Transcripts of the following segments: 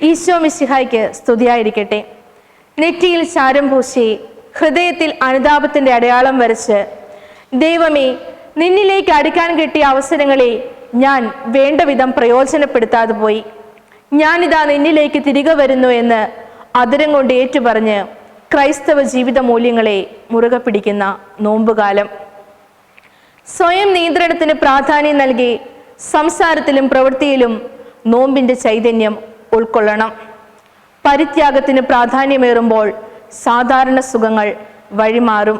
ഈശോ മിശിഹായ്ക്ക് സ്തുതിയായിരിക്കട്ടെ. നെറ്റിയിൽ ചാരം പൂശി ഹൃദയത്തിൽ അനുതാപത്തിന്റെ അടയാളം വരച്ച് ദൈവമേ നിന്നിലേക്ക് അടുക്കാൻ കിട്ടിയ അവസരങ്ങളെ ഞാൻ വേണ്ട വിധം പ്രയോജനപ്പെടുത്താതെ പോയി. ഞാനിതാ നിന്നിലേക്ക് തിരികെ വരുന്നു എന്ന് അതിരം കൊണ്ട് ഏറ്റുപറഞ്ഞ് ക്രൈസ്തവ ജീവിത മൂല്യങ്ങളെ മുറുകെ പിടിക്കുന്ന നോമ്പുകാലം. സ്വയം നിയന്ത്രണത്തിന് പ്രാധാന്യം നൽകി സംസാരത്തിലും പ്രവൃത്തിയിലും നോമ്പിന്റെ ചൈതന്യം ഉൾക്കൊള്ളണം. പരിത്യാഗത്തിന് പ്രാധാന്യമേറുമ്പോൾ സാധാരണ സുഖങ്ങൾ വഴിമാറും.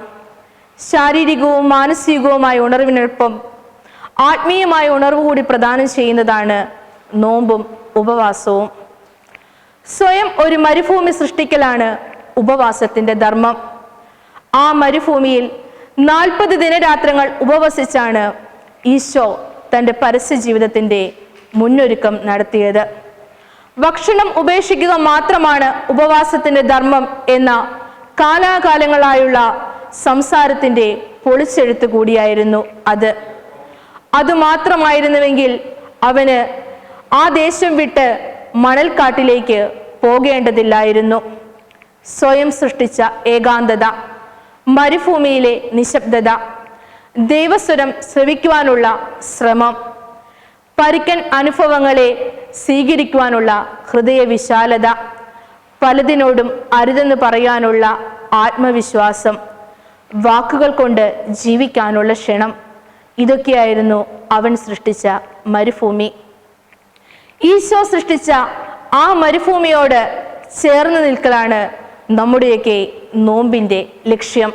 ശാരീരികവും മാനസികവുമായ ഉണർവിനൊപ്പം ആത്മീയമായ ഉണർവ് കൂടി പ്രദാനം ചെയ്യുന്നതാണ് നോമ്പും ഉപവാസവും. സ്വയം ഒരു മരുഭൂമി സൃഷ്ടിക്കലാണ് ഉപവാസത്തിന്റെ ധർമ്മം. ആ മരുഭൂമിയിൽ നാൽപ്പത് ദിനരാത്രങ്ങൾ ഉപവസിച്ചാണ് ഈശോ തന്റെ പരസ്യ ജീവിതത്തിന്റെ മുന്നൊരുക്കം നടത്തിയത്. ഭക്ഷണം ഉപേക്ഷിക്കുക മാത്രമാണ് ഉപവാസത്തിന്റെ ധർമ്മം എന്ന കാലാകാലങ്ങളായുള്ള സംസാരത്തിന്റെ പൊളിച്ചെഴുത്ത് കൂടിയായിരുന്നു അത്. അത് അതുമാത്രമായിരുന്നുവെങ്കിൽ അവന് ആ ദേശം വിട്ട് മണൽക്കാട്ടിലേക്ക് പോകേണ്ടതില്ലായിരുന്നു. സ്വയം സൃഷ്ടിച്ച ഏകാന്തത മരുഭൂമിയിലെ നിശബ്ദത ദൈവസ്വരം ശ്രവിക്കുവാനുള്ള ശ്രമം പരിക്കൻ അനുഭവങ്ങളെ സ്വീകരിക്കുവാനുള്ള ഹൃദയവിശാലത പലതിനോടും അരുതെന്ന് പറയാനുള്ള ആത്മവിശ്വാസം വാക്കുകൾ കൊണ്ട് ജീവിക്കാനുള്ള ക്ഷണം ഇതൊക്കെയായിരുന്നു അവൻ സൃഷ്ടിച്ച മരുഭൂമി. ഈശോ സൃഷ്ടിച്ച ആ മരുഭൂമിയോട് ചേർന്ന് നിൽക്കലാണ് നമ്മുടെയൊക്കെ നോമ്പിന്റെ ലക്ഷ്യം.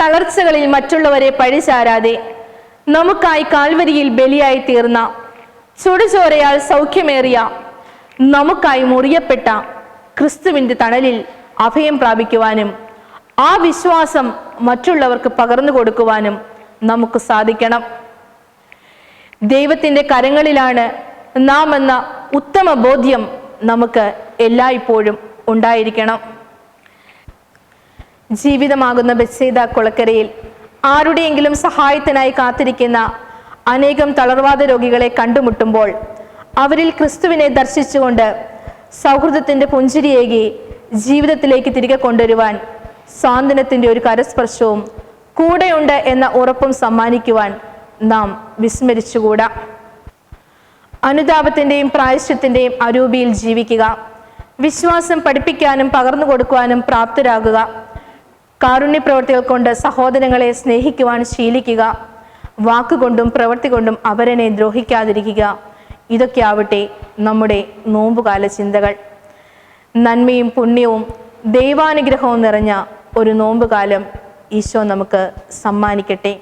തളർച്ചകളിൽ മറ്റുള്ളവരെ പഴിചാരാതെ നമുക്കായി കാൽവരിയിൽ ബലിയായി തീർന്ന ചുടുചോരയാൽ സൗഖ്യമേറിയ നമുക്കായി മുറിയപ്പെട്ട ക്രിസ്തുവിന്റെ തണലിൽ അഭയം പ്രാപിക്കുവാനും ആ വിശ്വാസം മറ്റുള്ളവർക്ക് പകർന്നു കൊടുക്കുവാനും നമുക്ക് സാധിക്കണം. ദൈവത്തിന്റെ കരങ്ങളിലാണ് നാം എന്ന ഉത്തമ ബോധ്യം നമുക്ക് എല്ലായ്പ്പോഴും ഉണ്ടായിരിക്കണം. ജീവിതമാകുന്ന ബസ്സേത കൊളക്കരയിൽ ആരുടെയെങ്കിലും സഹായത്തിനായി കാത്തിരിക്കുന്ന അനേകം തളർവാദ രോഗികളെ കണ്ടുമുട്ടുമ്പോൾ അവരിൽ ക്രിസ്തുവിനെ ദർശിച്ചുകൊണ്ട് സൗഹൃദത്തിന്റെ പുഞ്ചിരിയേകി ജീവിതത്തിലേക്ക് തിരികെ കൊണ്ടുവരുവാൻ സ്വാതന്ത്ര്യത്തിന്റെ ഒരു കരസ്പർശവും കൂടെയുണ്ട് എന്ന ഉറപ്പും സമ്മാനിക്കുവാൻ നാം വിസ്മരിച്ചുകൂടാ. അനുതാപത്തിന്റെയും പ്രായശ്യത്തിന്റെയും അരൂപിയിൽ ജീവിക്കുക. വിശ്വാസം പഠിപ്പിക്കാനും പകർന്നു കൊടുക്കുവാനും പ്രാപ്തരാകുക. കാരുണ്യ പ്രവർത്തികൾ കൊണ്ട് സഹോദരങ്ങളെ സ്നേഹിക്കുവാൻ ശീലിക്കുക. വാക്കുകൊണ്ടും പ്രവൃത്തി കൊണ്ടും അവരനെ ദ്രോഹിക്കാതിരിക്കുക. ഇതൊക്കെ ആവട്ടെ നമ്മുടെ നോമ്പുകാല ചിന്തകൾ. നന്മയും പുണ്യവും ദൈവാനുഗ്രഹവും നിറഞ്ഞ ഒരു നോമ്പുകാലം ഈശോ നമുക്ക് സമ്മാനിക്കട്ടെ.